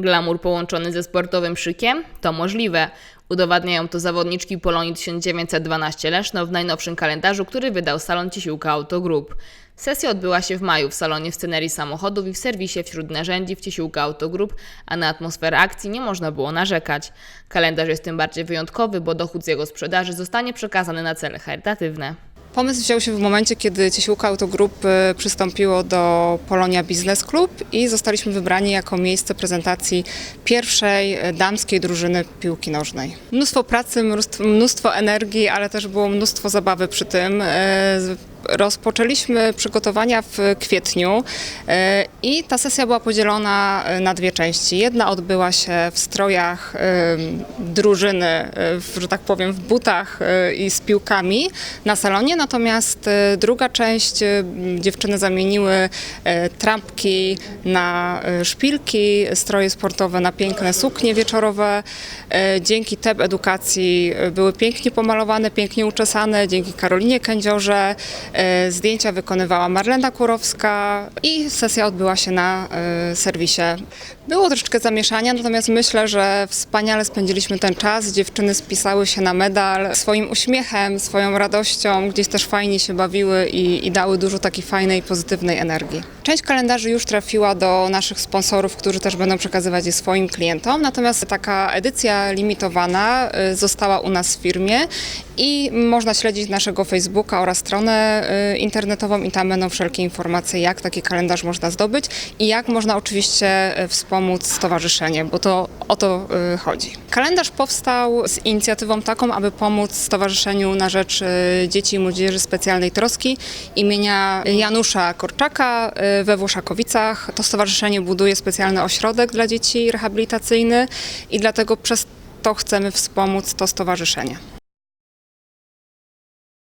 Glamour połączony ze sportowym szykiem? To możliwe. Udowadniają to zawodniczki Polonii 1912 Leszno w najnowszym kalendarzu, który wydał salon Ciesiłka Auto Group. Sesja odbyła się w maju w salonie w scenerii samochodów i w serwisie wśród narzędzi w Ciesiłka Auto Group, a na atmosferę akcji nie można było narzekać. Kalendarz jest tym bardziej wyjątkowy, bo dochód z jego sprzedaży zostanie przekazany na cele charytatywne. Pomysł wziął się w momencie, kiedy Ciesiłka Autogroup y, przystąpiło do Polonia Business Club i zostaliśmy wybrani jako miejsce prezentacji pierwszej y, damskiej drużyny piłki nożnej. Mnóstwo pracy, mnóstwo, mnóstwo energii, ale też było mnóstwo zabawy przy tym. Rozpoczęliśmy przygotowania w kwietniu y, i ta sesja była podzielona y, na dwie części. Jedna odbyła się w strojach y, drużyny, że tak powiem, w butach i z piłkami na salonie, natomiast druga część dziewczyny zamieniły trampki na szpilki, stroje sportowe na piękne suknie wieczorowe. Dzięki TEB edukacji były pięknie pomalowane, pięknie uczesane, dzięki Karolinie Kędziorze. Y, Zdjęcia wykonywała Marlena Kurowska i sesja odbyła się na y, serwisie. Było troszeczkę zamieszania, natomiast myślę, że wspaniale spędziliśmy ten czas. Dziewczyny spisały się na medal swoim uśmiechem, swoją radością, gdzieś też fajnie się bawiły i, i dały dużo takiej fajnej, pozytywnej energii. Część kalendarzy już trafiła do naszych sponsorów, którzy też będą przekazywać je swoim klientom, natomiast taka edycja limitowana y, została u nas w firmie i można śledzić naszego Facebooka oraz stronę y, internetową i tam będą wszelkie informacje, jak taki kalendarz można zdobyć i jak można oczywiście y, wspomóc stowarzyszenie, bo to o to y, chodzi. Kalendarz powstał z inicjatywą taką, aby pomóc Stowarzyszeniu na Rzecz Dzieci i Młodzieży Specjalnej Troski imienia Janusza Korczaka we Włoszakowicach. To stowarzyszenie buduje specjalny ośrodek dla dzieci rehabilitacyjny i dlatego przez to chcemy wspomóc to stowarzyszenie.